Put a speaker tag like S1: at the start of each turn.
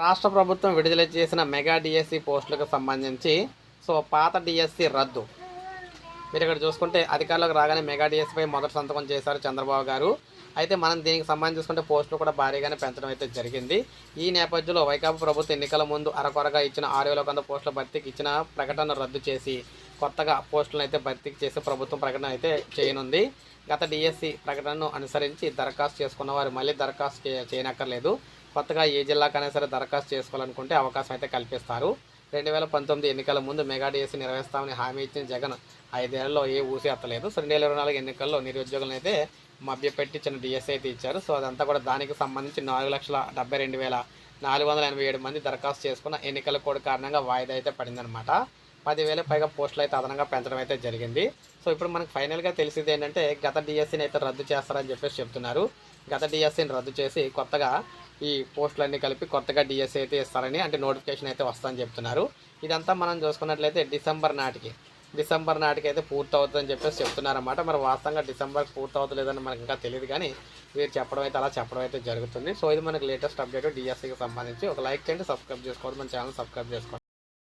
S1: రాష్ట్ర ప్రభుత్వం విడుదల చేసిన మెగా డిఎస్సి పోస్టులకు సంబంధించి సో పాత డిఎస్సి రద్దు. మీరు ఇక్కడ చూసుకుంటే అధికారులకు రాగానే మెగా డిఎస్సిపై మొదటి సంతకం చేశారు చంద్రబాబు గారు. అయితే మనం దీనికి సంబంధించి చూసుకుంటే పోస్టులు కూడా భారీగానే పెంచడం అయితే జరిగింది. ఈ నేపథ్యంలో వైకాపా ప్రభుత్వం ఎన్నికల ముందు అరకొరగా ఇచ్చిన ఆరు వేల కొంత పోస్టుల భర్తీకి ఇచ్చిన ప్రకటన రద్దు చేసి కొత్తగా పోస్టులను అయితే భర్తీకి చేసి ప్రభుత్వం ప్రకటన అయితే చేయనుంది. గత డిఎస్సి ప్రకటనను అనుసరించి దరఖాస్తు చేసుకున్న వారు మళ్ళీ దరఖాస్తు చేయనక్కర్లేదు. కొత్తగా ఏ జిల్లాకైనా సరే దరఖాస్తు చేసుకోవాలనుకుంటే అవకాశం అయితే కల్పిస్తారు. రెండు వేల పంతొమ్మిది ఎన్నికల ముందు మెగా డిఎస్సీ నిర్వహిస్తామని హామీ ఇచ్చిన జగన్ ఐదేళ్ళలో ఏ ఊసి ఎత్తలేదు. సో రెండు వేల ఇరవై నాలుగు ఎన్నికల్లో నిరుద్యోగులను అయితే మభ్యపెట్టి చిన్న డిఎస్సీ అయితే ఇచ్చారు. సో అదంతా కూడా దానికి సంబంధించి నాలుగు లక్షల డెబ్బై రెండు వేల నాలుగు వందల ఎనభై ఏడు మంది దరఖాస్తు చేసుకున్న ఎన్నికల కోడ్ కారణంగా వాయిదా అయితే పడిందనమాట పదివేల పైగా పోస్టులు అయితే అదనంగా పెంచడం అయితే జరిగింది. సో ఇప్పుడు మనకు ఫైనల్గా తెలిసింది ఏంటంటే గత డిఎస్సీని అయితే రద్దు చేస్తారని చెప్పేసి చెప్తున్నారు. గత డిఎస్సీని రద్దు చేసి కొత్తగా ఈ పోస్టులన్నీ కలిపి కొత్తగా డిఎస్సీ అయితే ఇస్తారని అంటే నోటిఫికేషన్ అయితే వస్తుందని చెప్తున్నారు. ఇదంతా మనం చూసుకున్నట్లయితే డిసెంబర్ నాటికి. డిసెంబర్ నాటికి అయితే పూర్తి అవుతుందని చెప్పేసి చెప్తున్నారన్నమాట. మరి వాస్తవంగా డిసెంబర్ పూర్తి అవుతలేదని మనకు ఇంకా తెలియదు కానీ వీరు చెప్పడం అయితే అలా చెప్పడం అయితే జరుగుతుంది. సో ఇది మనకి లేటెస్ట్ అప్డేట్ డిఎస్సీకి సంబంధించి. ఒక లైక్ చేయండి సబ్స్క్రైబ్ చేసుకోవడం మన ఛానల్ సబ్స్క్రైబ్ చేసుకోండి.